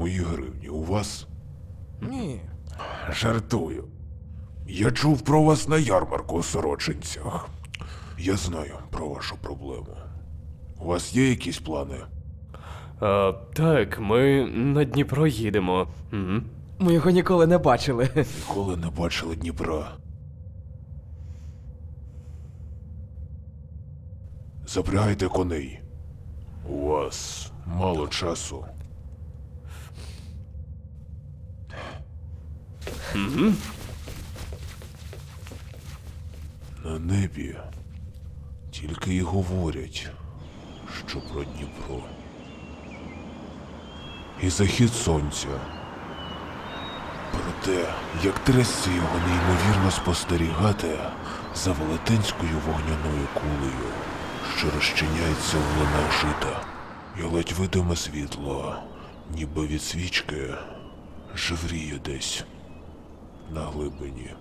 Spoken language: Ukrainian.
Мої гривні у вас? Ні. Жартую. Я чув про вас на ярмарку у сорочинцях. Я знаю про вашу проблему. У вас є якісь плани? А, так, ми на Дніпро їдемо. Угу. Ми його ніколи не бачили. Ніколи не бачили Дніпра. Запрягайте коней. У вас мало часу. На небі тільки й говорять, що про Дніпро. І захід сонця. Проте, як трясся його неймовірно спостерігати за велетенською вогняною кулею, що розчиняється в лунах жита, і ледь видиме світло, ніби від свічки, жевріє десь на глибині.